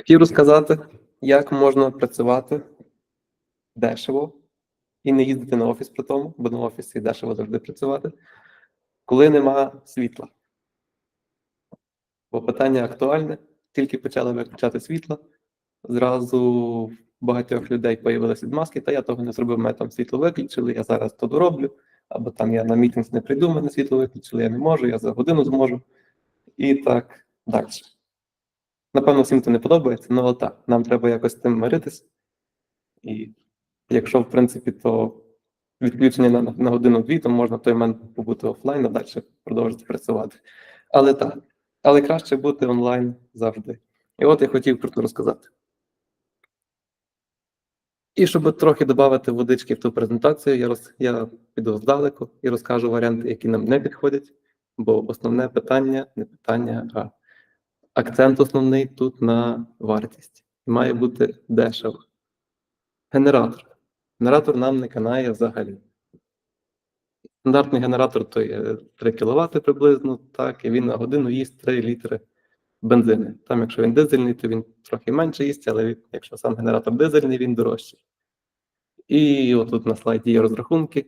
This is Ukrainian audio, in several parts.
Хотів розказати, як можна працювати дешево і не їздити на офіс при тому, бо на офісі дешево завжди працювати, коли нема світла. Бо питання актуальне, тільки почали виключати світло, зразу в багатьох людей появилися відмазки, та я того не зробив, мене там світло виключили, я зараз то дороблю, або там я на мітинг не прийду, мене світло виключили, я не можу, я за годину зможу. І так далі. Напевно, всім це не подобається, ну, але так, нам треба якось з тим миритись. І якщо, в принципі, то відключення на, на годину-дві, то можна в той момент побути офлайн, а далі продовжити працювати. Але так, але краще бути онлайн завжди. І от я хотів про це розказати. І щоб трохи додати водички в ту презентацію, я, роз, я піду здалеку і розкажу варіанти, які нам не підходять, бо основне питання не питання, а акцент основний тут на вартість. Має бути дешево. Генератор. Генератор нам не канає взагалі. Стандартний генератор то є 3 кВт приблизно, так, і він на годину їсть 3 літри бензини. Там, якщо він дизельний, то він трохи менше їсть, але якщо сам генератор дизельний, він дорожчий. І отут на слайді є розрахунки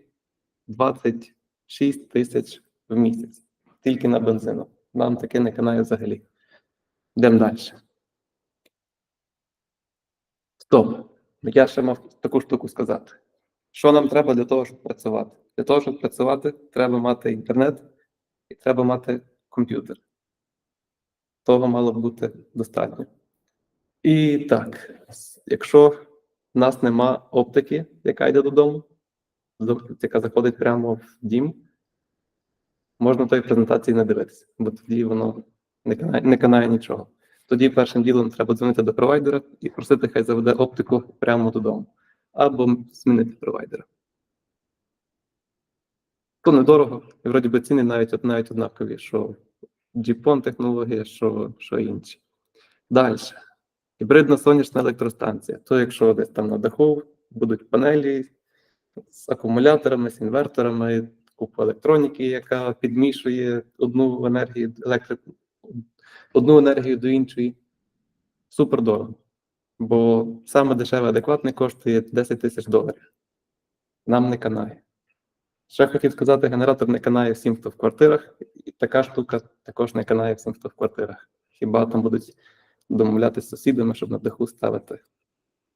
26 тисяч в місяць. Тільки на бензину. Нам таке не канає взагалі. Йдемо далі. Стоп. Я ще мав таку штуку сказати. Що нам треба для того, щоб працювати? Для того, щоб працювати, треба мати інтернет і треба мати комп'ютер. Того мало б бути достатньо. І так, якщо в нас нема оптики, яка йде додому, яка заходить прямо в дім, можна тої презентації не дивитися, бо тоді воно не канає, не канає нічого. Тоді першим ділом треба дзвонити до провайдера і просити, хай заведе оптику прямо додому, або змінити провайдера. То недорого, і вроді би ціни навіть, навіть однакові, що GPON технологія, що, що інші. Далі. Гібридна сонячна електростанція. То якщо десь там на даху будуть панелі з акумуляторами, з інверторами, купа електроніки, яка підмішує одну енергію електрику, одну енергію до іншої. Супер дорого. Бо саме дешеве адекватне коштує 10 тисяч доларів. Нам не канає. Ще хотів сказати, генератор не канає всім, хто в квартирах, і така штука також не канає всім, хто в квартирах. Хіба там будуть домовлятися з сусідами, щоб на даху ставити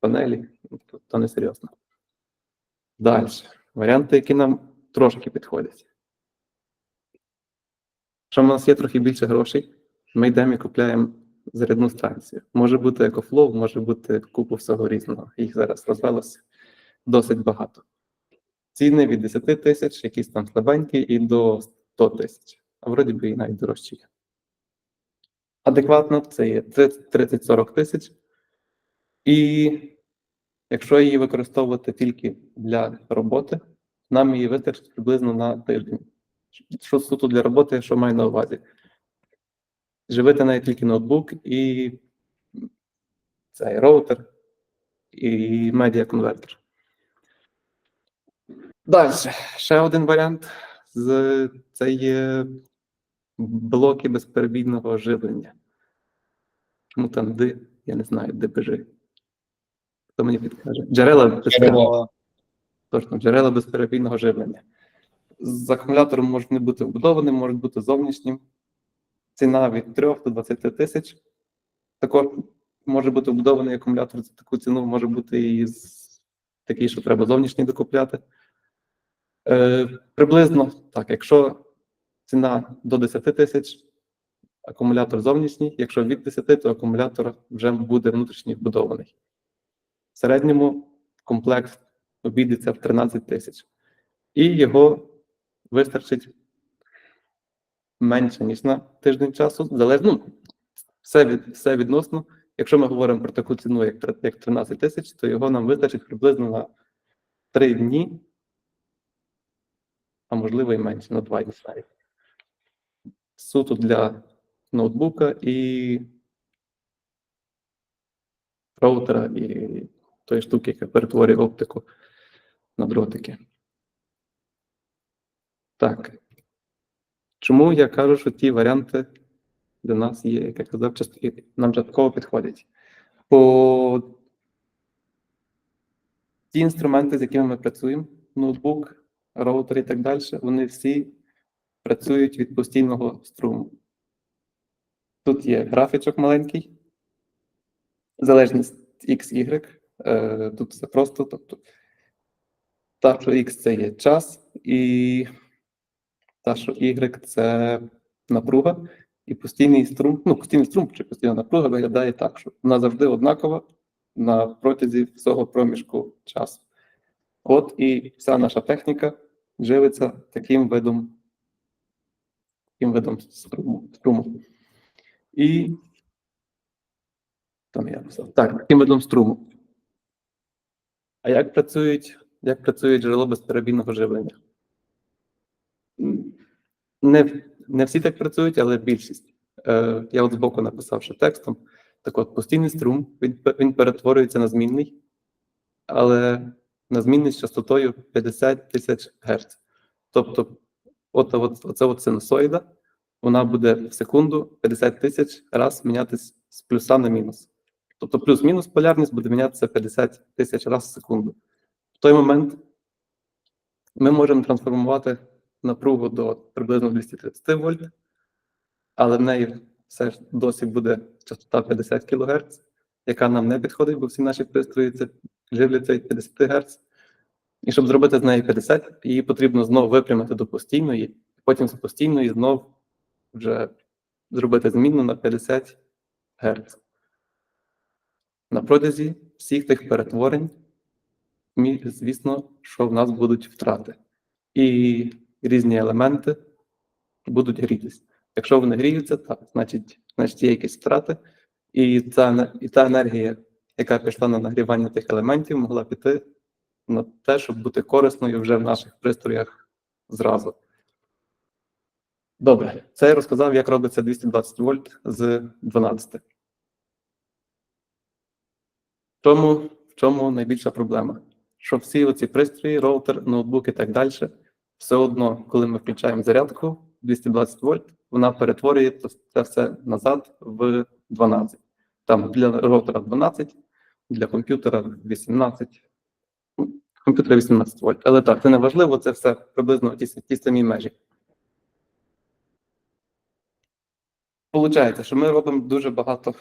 панелі, то, то не серйозно. Далі. Варіанти, які нам трошки підходять. Якщо в нас є трохи більше грошей, ми йдемо і купляємо зарядну станцію. Може бути екофлоу, може бути купу всього різного. Їх зараз розвелося досить багато. Ціни від 10 тисяч, якісь там слабенькі, і до 100 тисяч. А вроді би і навіть дорожчі. є. Адекватно це є 30-40 тисяч. І якщо її використовувати тільки для роботи, нам її вистачить приблизно на тиждень. Що суто для роботи, що маю на увазі? Живити навіть тільки ноутбук і цей роутер, і медіаконвертер. Далі, ще один варіант з це є блоки безперебійного живлення. Чому там Д, я не знаю, ДБЖ. Хто мені підкаже? Джерела безперебійного, точно, джерела безперебійного живлення. З акумулятором можуть не бути вбудованим, можуть бути зовнішнім. Ціна від 3 до 20 тисяч. Також може бути вбудований акумулятор за таку ціну, може бути і такий, що треба зовнішній докупляти. Е, приблизно так, якщо ціна до 10 тисяч, акумулятор зовнішній, якщо від 10, то акумулятор вже буде внутрішній вбудований. В середньому комплект обійдеться в 13 тисяч. І його вистачить менше, ніж на тиждень часу. Залежно, ну, все, від, все відносно. Якщо ми говоримо про таку ціну, як, як 13 тисяч, то його нам вистачить приблизно на 3 дні, а можливо і менше, на 2 дні. Суто для ноутбука і роутера і тої штуки, яка перетворює оптику на дротики. Так. Чому я кажу, що ті варіанти для нас є, як я казав, част- нам частково підходять? По ті інструменти, з якими ми працюємо, ноутбук, роутер і так далі, вони всі працюють від постійного струму. Тут є графічок маленький, залежність XY. Е, Тут все просто. Тобто, та, що X це є час, і та, що Y це напруга. І постійний струм, ну, постійний струм чи постійна напруга виглядає так, що вона завжди однакова на протязі всього проміжку часу. От і вся наша техніка живиться таким видом, таким видом струму. струму. І там я написав. Так, таким видом струму. А як працюють, як працює джерело безперебійного живлення? Не, не всі так працюють, але більшість. Е, я от збоку написав ще текстом. Так от, постійний струм, він, він перетворюється на змінний, але на змінний з частотою 50 тисяч Гц. Тобто, от, от, оце от синусоїда, вона буде в секунду 50 тисяч раз мінятись з плюса на мінус. Тобто плюс-мінус полярність буде мінятися 50 тисяч раз в секунду. В той момент ми можемо трансформувати напругу до приблизно 230 вольт, але в неї все ж досі буде частота 50 кГц, яка нам не підходить, бо всі наші пристрої це живляться від 50 Гц. І щоб зробити з неї 50, її потрібно знову випрямити до постійної, потім з постійної знов вже зробити змінну на 50 Гц. На протязі всіх тих перетворень, звісно, що в нас будуть втрати. І різні елементи будуть грітись. Якщо вони гріються, так, значить, значить є якісь втрати, і та, і та енергія, яка пішла на нагрівання тих елементів, могла піти на те, щоб бути корисною вже в наших пристроях зразу. Добре, це я розказав, як робиться 220 вольт з 12. В чому, в чому найбільша проблема? Що всі оці пристрої, роутер, ноутбук і так далі, все одно, коли ми включаємо зарядку 220 вольт, вона перетворює це все назад в 12. Там для роутера 12, для комп'ютера 18. Ну, Комп'ютера 18 вольт. Але так, це не важливо, це все приблизно ті, ті самі межі. Получається, що ми робимо дуже багато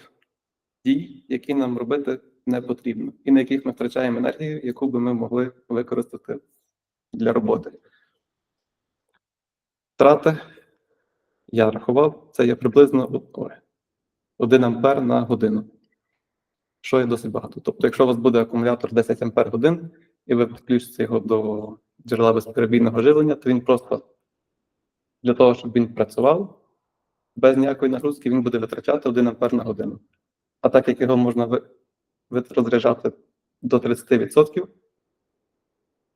дій, які нам робити не потрібно, і на яких ми втрачаємо енергію, яку би ми могли використати для роботи. Втрати, я рахував, це є приблизно 1 ампер на годину, що є досить багато. Тобто, якщо у вас буде акумулятор 10 ампер годин, і ви підключите його до джерела безперебійного живлення, то він просто для того, щоб він працював без ніякої нагрузки, він буде витрачати 1 ампер на годину. А так як його можна розряджати до 30%,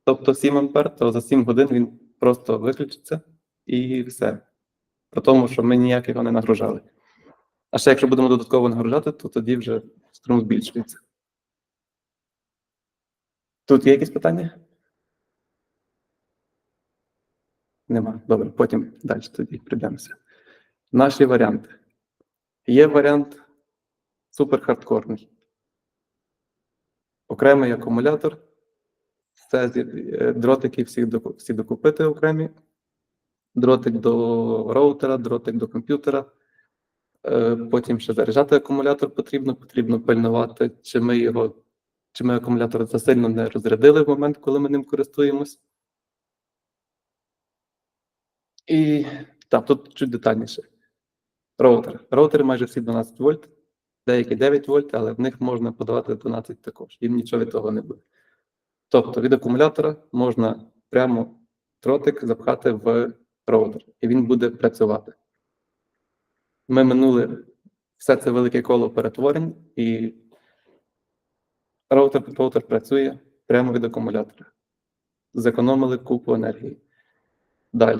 тобто 7 ампер, то за 7 годин він просто виключиться і все. При тому, що ми ніяк його не нагружали. А ще якщо будемо додатково нагружати, то тоді вже струм збільшується. Тут є якісь питання? Нема. Добре, потім далі тоді прийдемося. Наші варіанти. Є варіант суперхардкорний. Окремий акумулятор. Це е, дротики всі докупити окремі. Дротик до роутера, дротик до комп'ютера. Е, Потім ще заряджати акумулятор потрібно. Потрібно пильнувати, чи ми його, чи ми акумулятор засильно не розрядили в момент, коли ми ним користуємось. І так, тут чуть детальніше. Роутер. Роутери майже всі 12 вольт, деякі 9 вольт, але в них можна подавати 12 також. Їм нічого від того не буде. Тобто від акумулятора можна прямо дротик запхати в роутер, і він буде працювати. Ми минули все це велике коло перетворень, і роутер, роутер працює прямо від акумулятора. Зекономили купу енергії. Далі.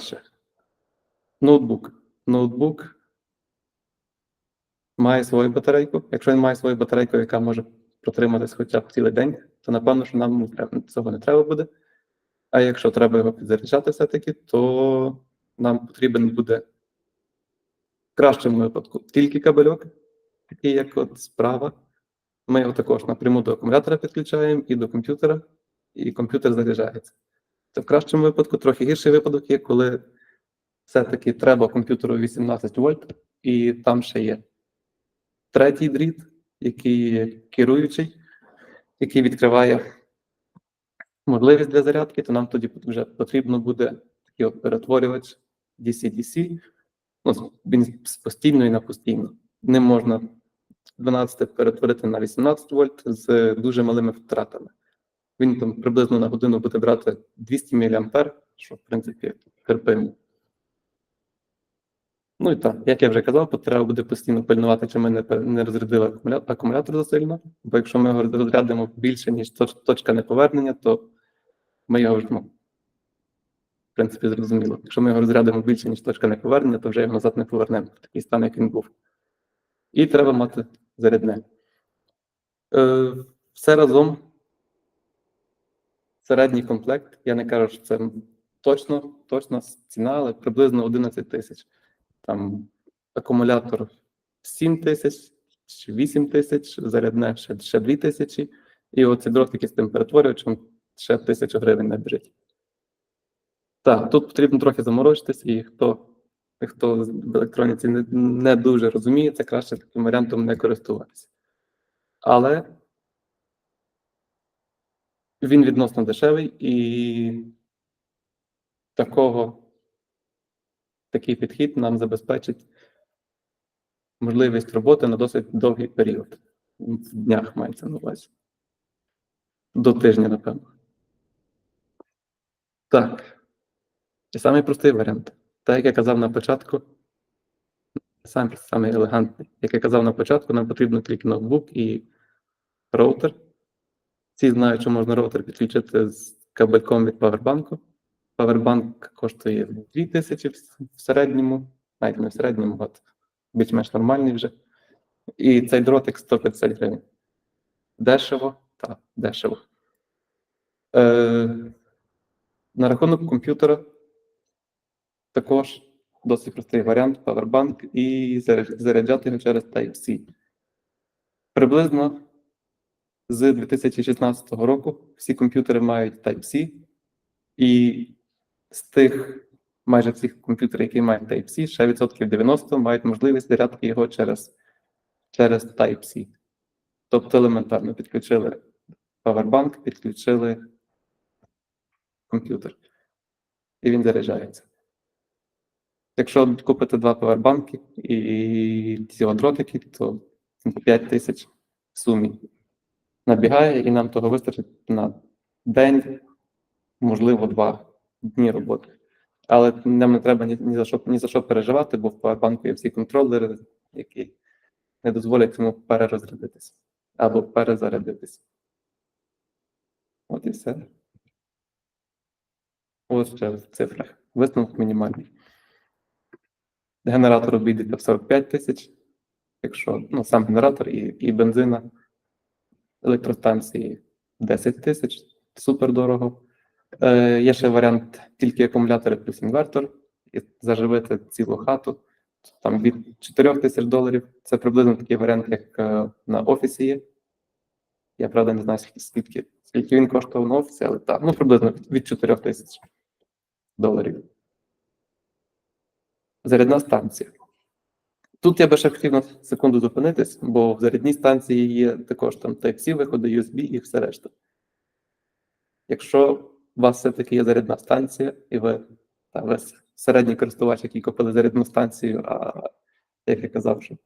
Ноутбук. Ноутбук має свою батарейку. Якщо він має свою батарейку, яка може протриматись хоча б цілий день, то напевно, що нам цього не треба буде. А якщо треба його підзаряджати все-таки, то нам потрібен буде в кращому випадку тільки кабельок, такий як от справа. Ми його також напряму до акумулятора підключаємо і до комп'ютера, і комп'ютер заряджається. Це в кращому випадку, трохи гірший випадок є, коли все-таки треба комп'ютеру 18 вольт, і там ще є третій дріт, який є керуючий, який відкриває можливість для зарядки, то нам тоді вже потрібно буде такий от перетворювач DC-DC. Ну, він з постійної на постійно. Ним можна 12 перетворити на 18 вольт з дуже малими втратами. Він там приблизно на годину буде брати 200 мА, що в принципі терпимо. Ну і так, як я вже казав, треба буде постійно пильнувати, чи ми не, не розрядили акумулятор засильно, бо якщо ми його розрядимо більше, ніж точка неповернення, то ми його ж, ну, в принципі, зрозуміло. Якщо ми його розрядимо більше, ніж точка неповернення, то вже його назад не повернемо в такий стан, як він був. І треба мати зарядне. Е, все разом середній комплект, я не кажу, що це точно, точна ціна, але приблизно 11 тисяч. Там акумулятор 7 тисяч чи 8 тисяч, зарядне ще, ще 2 тисячі, і оці дротики з перетворювачем ще тисячу гривень набіжить. Так, тут потрібно трохи заморочитись, і хто, хто в електроніці не, не дуже розуміє, це краще таким варіантом не користуватися. Але він відносно дешевий і такого, такий підхід нам забезпечить можливість роботи на досить довгий період. В днях мається на увазі. До тижня, напевно. Так. І самий простий варіант. Так, як я казав на початку, сам самий елегантний. Як я казав на початку, нам потрібно тільки ноутбук і роутер. Всі знають, що можна роутер підключити з кабельком від павербанку. Павербанк коштує 2000 в в середньому, навіть не в середньому, от більш-менш нормальний вже. І цей дротик 150 гривень. Дешево, так, дешево. Е, на рахунок комп'ютера також досить простий варіант павербанк і заряджати його через Type-C. Приблизно з 2016 року всі комп'ютери мають Type-C, і з тих майже всіх комп'ютерів, які мають Type-C, ще відсотків 90 мають можливість зарядки його через, через Type-C. Тобто елементарно підключили павербанк, підключили комп'ютер. І він заряджається. Якщо купити два павербанки і ці от дротики, то 5 тисяч в сумі набігає, і нам того вистачить на день, можливо, два дні роботи. Але нам не треба ні, ні, за, що, ні за що переживати, бо в павербанку є всі контролери, які не дозволять йому перерозрядитися або перезарядитися. От і все. Ось ще в цифрах. Висновок мінімальний. Генератор обійдеться в 45 тисяч, якщо ну, сам генератор і, і бензина, електростанції 10 тисяч, супер дорого. Е, є ще варіант тільки акумулятори плюс інвертор, і заживити цілу хату. Там від 4 тисяч доларів. Це приблизно такий варіант, як е, на офісі є. Я правда не знаю, скільки, скільки він коштував на офісі, але так, ну приблизно від 4 тисяч доларів. Зарядна станція. Тут я би ще хотів на секунду зупинитись, бо в зарядній станції є також там Type-C виходи, USB і все решта. Якщо у вас все-таки є зарядна станція, і ви, та, ви середній користувач, який купили зарядну станцію, а як я казав, що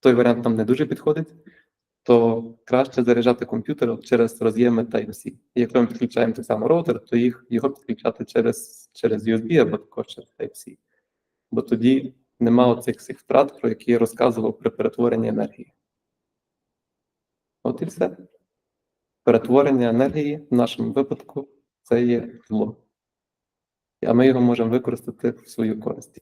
той варіант нам не дуже підходить, то краще заряджати комп'ютер через роз'єми Type-C. Якщо ми підключаємо так само роутер, то їх, його підключати через, через USB або також через Type-C. Бо тоді нема оцих всіх втрат, про які я розказував при перетворенні енергії. От і все. Перетворення енергії в нашому випадку це є зло. А ми його можемо використати в свою користь.